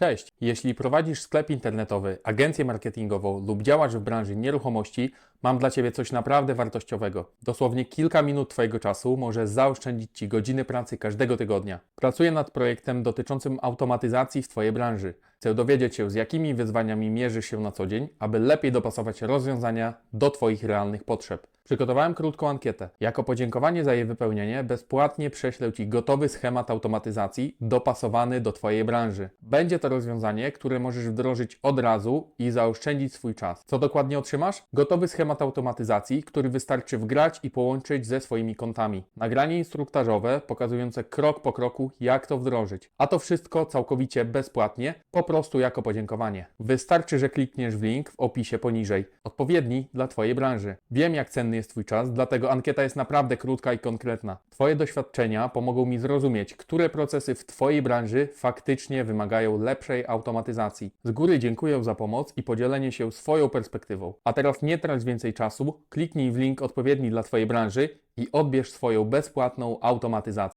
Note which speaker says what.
Speaker 1: Cześć! Jeśli prowadzisz sklep internetowy, agencję marketingową lub działasz w branży nieruchomości, mam dla Ciebie coś naprawdę wartościowego. Dosłownie kilka minut Twojego czasu może zaoszczędzić Ci godziny pracy każdego tygodnia. Pracuję nad projektem dotyczącym automatyzacji w Twojej branży. Chcę dowiedzieć się, z jakimi wyzwaniami mierzysz się na co dzień, aby lepiej dopasować rozwiązania do Twoich realnych potrzeb. Przygotowałem krótką ankietę. Jako podziękowanie za jej wypełnienie bezpłatnie prześlę Ci gotowy schemat automatyzacji dopasowany do Twojej branży. Będzie to rozwiązanie, które możesz wdrożyć od razu i zaoszczędzić swój czas. Co dokładnie otrzymasz? Gotowy schemat automatyzacji, który wystarczy wgrać i połączyć ze swoimi kontami. Nagranie instruktażowe pokazujące krok po kroku, jak to wdrożyć. A to wszystko całkowicie bezpłatnie, po prostu jako podziękowanie. Wystarczy, że klikniesz w link w opisie poniżej. Odpowiedni dla Twojej branży. Wiem, jak cenny jest Twój czas, dlatego ankieta jest naprawdę krótka i konkretna. Twoje doświadczenia pomogą mi zrozumieć, które procesy w Twojej branży faktycznie wymagają lepszej automatyzacji. Z góry dziękuję za pomoc i podzielenie się swoją perspektywą. A teraz nie trać więcej czasu, kliknij w link odpowiedni dla Twojej branży i odbierz swoją bezpłatną automatyzację.